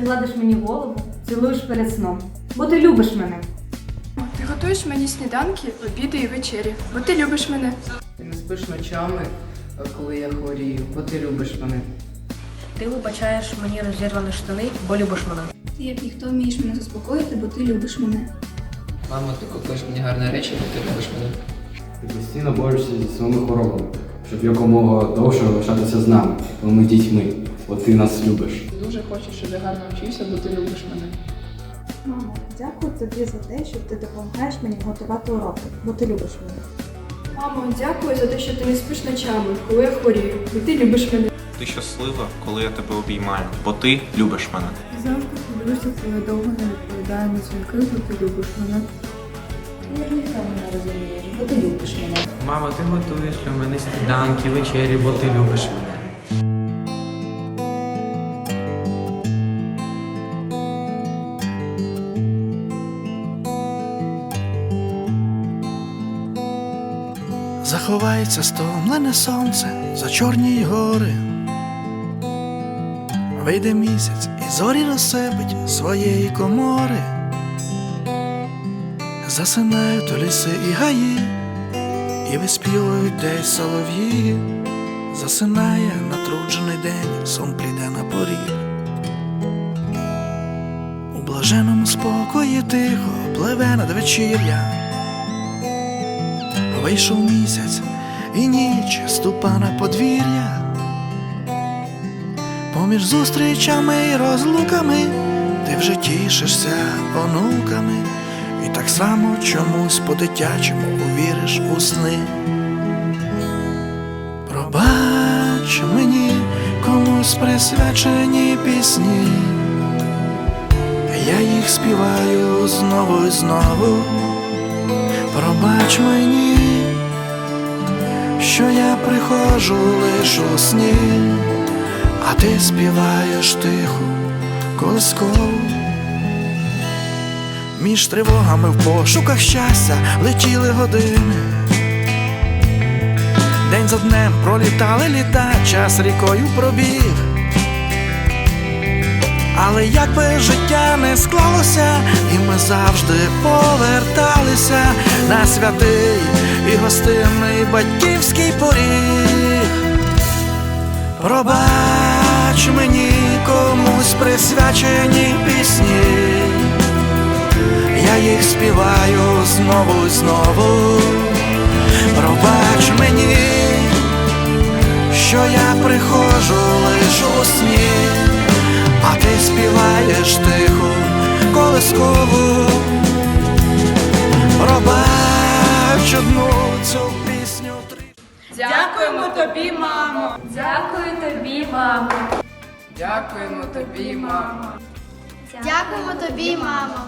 Ти гладиш мені голову, цілуєш перед сном, бо ти любиш мене. Ти готуєш мені сніданки, обіди і вечері, бо ти любиш мене. Ти не спиш ночами, коли я хворію, бо ти любиш мене. Ти вибачаєш мені розірвані штани, бо любиш мене. Ти як ніхто вмієш мене заспокоїти, бо ти любиш мене. Мамо, ти купиш мені гарні речі, бо ти любиш мене. Ти постійно борешся зі своїми хворобами, щоб якомога довше лишатися з нами, бо ми дітьми, бо ти нас любиш. Дуже хочу, щоб я гарно вчився, бо ти любиш мене. Мамо, дякую тобі за те, що ти допомагаєш мені готувати уроки, бо ти любиш мене. Мамо, дякую за те, що ти не спиш ночами, коли я хворію, бо ти любиш мене. Ти щаслива, коли я тебе обіймаю, бо ти любиш мене. Завжди хвилююся, коли я довго не відповідаю на дзвінки, бо ти любиш мене. Розумієш, бо ти любиш мене. Мама, ти готуєш для мене сніданки, вечері, бо ти любиш мене. Заховається стомлене сонце за чорні гори. Вийде місяць і зорі розсипить своєї комори. Засинають ліси і гаї, і виспівують десь солов'ї. Засинає натруджений день, сон пліде на поріг. У блаженому спокої тихо пливе надвечір'я. Вийшов місяць і ніч ступа на подвір'я. Поміж зустрічами і розлуками ти вже тішишся онуками, і так само чомусь по-дитячому увіриш у сни. Пробач мені комусь присвячені пісні, я їх співаю знову і знову. Пробач мені, що я приходжу лиш у сні, а ти співаєш тихо, колисково. Між тривогами в пошуках щастя летіли години. День за днем пролітали літа, час рікою пробіг. Але як би життя не склалося, і ми завжди поверталися на святий і гостинний батьківський поріг. Пробач мені комусь присвячені співаю знову і знову. Пробач мені, що я приходжу лиш у сні а ти співаєш тихо колискову. Пробач одну цю пісню три. Дякуємо тобі, мамо! Дякую тобі, мамо! Дякуємо тобі, мамо. Дякуємо тобі, мамо.